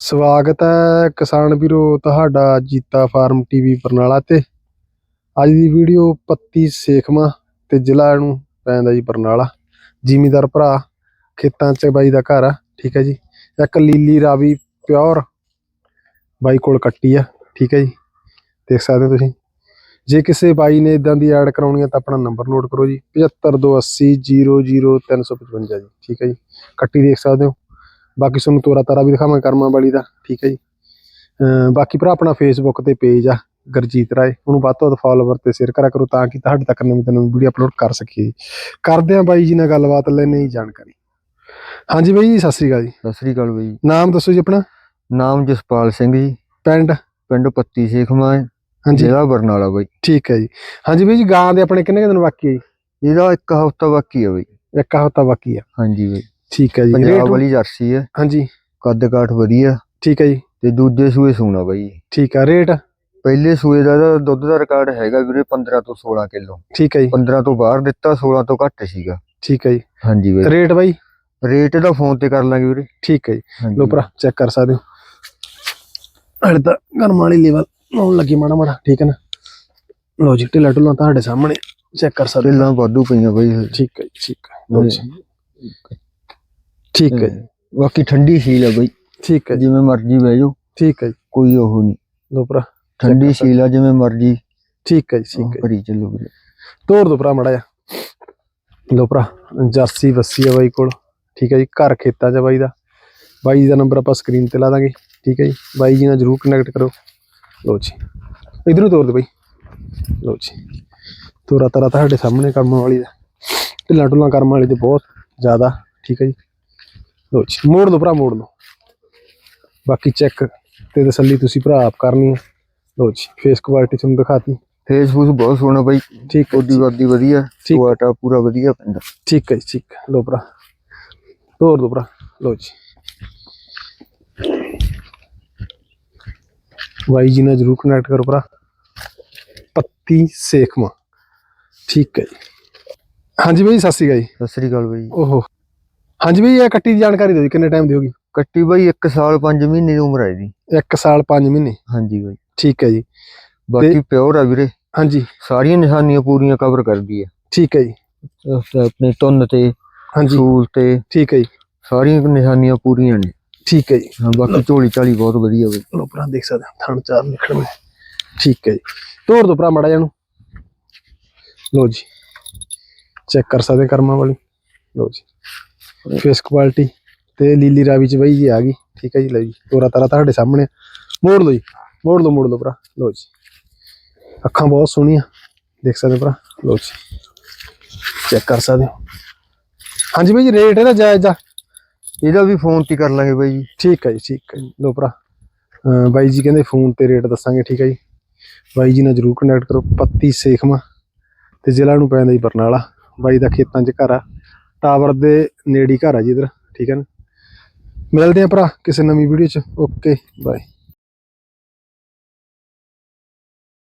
ਸਵਾਗਤ ਹੈ ਕਿਸਾਨ ਵੀਰੋ ਤੁਹਾਡਾ ਜੀਤਾ ਫਾਰਮ ਟੀਵੀ ਬਰਨਾਲਾ ਤੇ। ਅੱਜ ਦੀ ਵੀਡੀਓ ਪੱਤੀ ਸੇਖਵਾਂ ਤੇ ਜ਼ਿਲ੍ਹਾ ਨੂੰ ਪੈਂਦਾ ਜੀ ਬਰਨਾਲਾ। ਜ਼ਿਮੀਦਾਰ ਭਰਾ, ਖੇਤਾਂ 'ਚ ਬਾਈ ਦਾ ਘਰ ਆ, ਠੀਕ ਹੈ ਜੀ। ਇੱਕ ਲੀਲੀ ਰਾਵੀ ਪਿਓਰ ਬਾਈ ਕੋਲ ਕੱਟੀ ਆ, ਠੀਕ ਹੈ ਜੀ। ਦੇਖ ਸਕਦੇ ਹੋ ਤੁਸੀਂ। ਜੇ ਕਿਸੇ ਬਾਈ ਨੇ ਇਦਾਂ ਦੀ ਐਡ ਕਰਾਉਣੀ ਹੈ ਤਾਂ ਆਪਣਾ ਨੰਬਰ ਨੋਟ ਕਰੋ ਜੀ 7528000355 ਜੀ, ਠੀਕ ਹੈ ਜੀ। ਕੱਟੀ ਦੇਖ ਸਕਦੇ ਹੋ। ਬਾਕੀ ਤੁਹਾਨੂੰ ਤੋਰਾ ਤਾਰਾ ਵੀ ਦਿਖਾਵਾਂ ਕਰਮਾਂ ਵਾਲੀ ਦਾ ਠੀਕ ਹੈ ਜੀ। ਬਾਕੀ ਭਰਾ ਆਪਣਾ ਫੇਸਬੁੱਕ ਤੇ ਪੇਜ ਆ ਗਰਜੀਤ ਰਾਏ ਉਹਨੂੰ ਵੱਧ ਤੋਂ ਵੱਧ ਫਾਲੋਵਰ ਤੇ ਸ਼ੇਅਰ ਕਰਿਆ ਕਰੋ ਤਾਂ ਕਿ ਤੁਹਾਡੇ ਤੱਕ ਨਵੀਂ ਤੋਂ ਨਵੀਂ ਵੀਡੀਓ ਅਪਲੋਡ ਕਰ ਸਕੀਏ ਕਰਦੇ ਆ ਬਾਈ ਜੀ ਨਾਲ ਗੱਲਬਾਤ ਲੈਣੇ ਹੀ ਜਾਣਕਾਰੀ। ਹਾਂਜੀ ਬਾਈ ਜੀ ਸਤਿ ਸ੍ਰੀ ਅਕਾਲ ਜੀ। ਸਤਿ ਸ੍ਰੀ ਅਕਾਲ ਬਈ ਨਾਮ ਦੱਸੋ ਜੀ ਆਪਣਾ? ਨਾਮ ਜਸਪਾਲ ਸਿੰਘ ਜੀ। ਪਿੰਡ? ਪਿੰਡ ਪੱਤੀ ਸੇਖਵਾਂ ਹਾਂਜੀ। ਜ਼ਿਲ੍ਹਾ ਬਰਨਾਲਾ ਬਈ। ਠੀਕ ਹੈ ਜੀ। ਹਾਂਜੀ ਬਾਈ ਜੀ ਗਾਂ ਦੇ ਆਪਣੇ ਕਿੰਨੇ ਦਿਨ ਬਾਕੀ ਹੈ ਜੀ? ਇਹਦਾ ਇੱਕ ਹਫ਼ਤਾ ਬਾਕੀ ਹੈ ਬਈ। ਇੱਕ ਹਫ਼ਤਾ ਬਾਕੀ ਆ ਹਾਂਜੀ ਬਈ। ਠੀਕ ਹੈ ਜੀ। ਪੰਜਾਬ ਵਾਲੀ ਜਰਸੀ ਹੈ। ਹਾਂਜੀ। ਕੱਦ ਕਾਠ ਵਧੀਆ। ਠੀਕ ਹੈ ਜੀ। ਤੇ ਦੂਜੇ ਸੂਏ ਸੂਣਾ ਬਈ। ਠੀਕ ਆ ਰੇਟ? ਪਹਿਲੇ ਸੂਏ ਦਾ ਦੁੱਧ ਦਾ ਰਿਕਾਰਡ ਹੈਗਾ ਵੀਰੇ 15 ਤੋਂ 16 ਕਿਲੋ। ਠੀਕ ਹੈ ਜੀ। 15 ਤੋਂ ਬਾਹਰ ਦਿੱਤਾ 16 ਤੋਂ ਘੱਟ ਸੀਗਾ। ਠੀਕ ਹੈ ਜੀ। ਹਾਂਜੀ ਬਈ। ਰੇਟ ਬਾਈ? ਰੇਟ ਇਹਦਾ ਫੋਨ ਤੇ ਕਰ ਲਾਂਗੇ ਵੀਰੇ। ਠੀਕ ਹੈ ਜੀ। ਲੋ ਭਰਾ ਚੈੱਕ ਕਰ ਸਕਦੇ ਹੋ। ਹਲੇ ਤਾਂ ਗਰਮ ਵਾਲੀ ਲੈਵਲ ਆਉਣ ਲੱਗੀ ਮਾੜਾ ਮਾੜਾ ਠੀਕ ਹੈ ਨਾ? ਲੋ ਜੀ ਢਿੱਲਾ ਢੁੱਲਾ ਤੁਹਾਡੇ ਸਾਹਮਣੇ ਚੈੱਕ ਕਰ ਸਕਦੇ ਹੋ। ਪਹਿਲਾਂ ਵਾਧੂ ਪਈਆਂ ਬਈ। ਠੀਕ ਹੈ ਜੀ, ਠੀਕ ਹੈ। ਲਓ ਜੀ। ਠੀਕ ਹੈ ਜੀ, ਬਾਕੀ ਠੰਡੀ ਸੀਲ ਹੈ ਬਈ। ਠੀਕ ਹੈ ਜੀ। ਜਿਵੇਂ ਮਰਜ਼ੀ ਬਹਿ ਜਾਓ। ਠੀਕ ਹੈ ਜੀ। ਕੋਈ ਉਹ ਨਹੀਂ। ਲੋ ਭਰਾ ਠੰਡੀ ਸੀਲ ਆ ਜਿਵੇਂ ਮਰਜ਼ੀ। ਠੀਕ ਹੈ ਜੀ ਠੀਕ ਹੈ ਕਰੀ ਚੱਲੋ ਵੀਰੇ। ਤੋੜ ਦੋ ਭਰਾ ਮੜਾ ਜਾ ਲੋ ਭਰਾ ਜਰਸੀ ਵੱਸੀ ਆ ਬਾਈ ਕੋਲ। ਠੀਕ ਹੈ ਜੀ ਘਰ ਖੇਤਾਂ 'ਚ ਆ ਬਾਈ ਦਾ। ਬਾਈ ਦਾ ਨੰਬਰ ਆਪਾਂ ਸਕਰੀਨ ਤੇ ਲਾ ਦਾਂਗੇ। ਠੀਕ ਹੈ ਜੀ ਬਾਈ ਜੀ ਨਾਲ ਜਰੂਰ ਕਨੈਕਟ ਕਰੋ। ਲੋ ਜੀ। ਇਧਰੋਂ ਤੋੜ ਦੇ ਬਾਈ। ਲੋ ਜੀ। ਤੋਰਾ ਤਰਾ ਤੁਹਾਡੇ ਸਾਹਮਣੇ ਕੰਮ ਵਾਲੀ ਦਾ। ਢਿੱਲਾ ਢੁੱਲਾ ਕਰਮ ਵਾਲੀ ਤੇ ਬਹੁਤ ਜ਼ਿਆਦਾ। ਠੀਕ ਹੈ ਜੀ। ਲੋ ਜੀ ਮੋੜ ਦੋ ਭਰਾ ਮੋੜ ਦੋ ਬਾਕੀ ਚੈੱਕ ਤੇ ਤਸੱਲੀ ਤੁਸੀਂ ਭਰਾ ਆਪ ਕਰਨੀ ਹੈ। ਲੋ ਜੀ ਫੇਸ ਕੁਆਲਿਟੀ ਤੁਹਾਨੂੰ ਦਿਖਾਤੀ। ਫੇਸਬੁੱਕ ਬਹੁਤ ਸੋਹਣਾ ਬਾਈ। ਠੀਕ ਉਹਦੀ ਵਾਦੀ ਵਧੀਆ ਠੀਕ। ਟੋਆਟਾ ਪੂਰਾ ਵਧੀਆ ਪੈਂਦਾ ਠੀਕ ਹੈ ਠੀਕ ਲੋ ਭਰਾ ਤੋੜ ਦੋ ਭਰਾ। ਲੋ ਜੀ। ਬਾਈ ਜੀ ਨਾਲ ਜਰੂਰ ਕਨੈਕਟ ਕਰੋ ਭਰਾ। ਪੱਤੀ ਸੇਖਵਾ। ਠੀਕ ਹੈ ਜੀ। ਹਾਂਜੀ ਬਾਈ ਸਤਿ ਸ਼੍ਰੀ ਅਕਾਲ ਜੀ। ਸਤਿ ਸ੍ਰੀ ਅਕਾਲ ਬਾਈ। ਓਹੋ। ਹਾਂਜੀ ਬਾਈ ਇਹ ਕੱਟੀ ਦੀ ਜਾਣਕਾਰੀ ਦਿਓ ਜੀ ਕਿੰਨੇ ਟਾਈਮ ਦੀ ਹੋਗੀ ਕੱਟੀ ਬਾਈ 1 ਸਾਲ 5 ਮਹੀਨੇ ਦੀ ਉਮਰ ਹੈ ਇਹਦੀ। 1 ਸਾਲ 5 ਮਹੀਨੇ? ਹਾਂਜੀ ਬਾਈ। ਠੀਕ ਹੈ ਜੀ। ਬਾਕੀ ਪਿਓਰ ਆ ਵੀਰੇ। ਹਾਂਜੀ। ਸਾਰੀਆਂ ਨਿਸ਼ਾਨੀਆਂ ਪੂਰੀਆਂ ਕਵਰ ਕਰਦੀ ਹੈ ਠੀਕ ਹੈ ਜੀ। ਆਪਣੇ ਤੁੰਨ ਤੇ ਹਾਂਜੀ। ਸੂਲ ਤੇ ਠੀਕ ਹੈ ਜੀ। ਸਾਰੀਆਂ ਨਿਸ਼ਾਨੀਆਂ ਪੂਰੀਆਂ ਨੇ। ਠੀਕ ਹੈ ਜੀ। ਹਾਂ ਬਾਕੀ ਝੋਲੀ ਚਾਲੀ ਬਹੁਤ ਵਧੀਆ ਬਾਈ। ਲੋ ਭਰਾ ਦੇਖ ਸਕਦੇ ਹੋ ਥਣ ਚਾਰ ਲਿਖਣ ਮੈਂ ਠੀਕ ਹੈ ਜੀ। ਤੋੜ ਦੋ ਭਰਾ ਮੜਾ ਜਾਨੂੰ ਲੋ ਜੀ। ਚੈੱਕ ਕਰ ਸਕਦੇ ਕਰਮਾਂ ਵਾਲੀ। ਲੋ ਜੀ। ਫੇਸ ਕੁਆਲਿਟੀ ਤੇ ਲੀਲੀ ਰਾਵੀ ਚ ਬਈ ਜੀ ਆ ਗਈ। ਠੀਕ ਹੈ ਜੀ ਲੈ ਜੀ ਤੋਰਾ ਤਾਰਾ ਤੁਹਾਡੇ ਸਾਹਮਣੇ। ਮੋੜ ਲਓ ਜੀ ਮੋੜ ਲਓ ਮੋੜ ਲਓ ਭਰਾ ਲੋ ਜੀ। ਅੱਖਾਂ ਬਹੁਤ ਸੋਹਣੀਆਂ ਦੇਖ ਸਕਦੇ ਭਰਾ ਲੋ ਜੀ। ਚੈੱਕ ਕਰ ਸਕਦੇ ਹੋ। ਹਾਂਜੀ ਬਾਈ ਜੀ ਰੇਟ ਇਹਦਾ ਜਾਇਜ਼ ਆ। ਇਹਦਾ ਵੀ ਫੋਨ ਤੇ ਕਰ ਲਾਂਗੇ ਬਾਈ ਜੀ। ਠੀਕ ਹੈ ਜੀ ਠੀਕ ਹੈ ਲੋ ਭਰਾ। ਬਾਈ ਜੀ ਕਹਿੰਦੇ ਫੋਨ ਤੇ ਰੇਟ ਦੱਸਾਂਗੇ ਠੀਕ ਹੈ ਜੀ। ਬਾਈ ਜੀ ਨਾਲ ਜਰੂਰ ਕਨੈਕਟ ਕਰੋ ਪੱਤੀ ਸੇਖਮਾ ਤੇ ਜ਼ਿਲ੍ਹਾ ਨੂੰ ਪੈਂਦਾ ਜੀ ਬਰਨਾਲਾ। ਬਾਈ ਦਾ ਖੇਤਾਂ 'ਚ ਘਰ ਆ। ਟਾਵਰ ਦੇ ਨੇੜੇ ਘਰ ਆ ਜੀ ਇਧਰ, ਠੀਕ ਹੈ ਨਾ। ਮਿਲਦੇ ਆ ਭਰਾ ਕਿਸੇ ਨਵੀਂ ਵੀਡੀਓ 'ਚ। Okay bye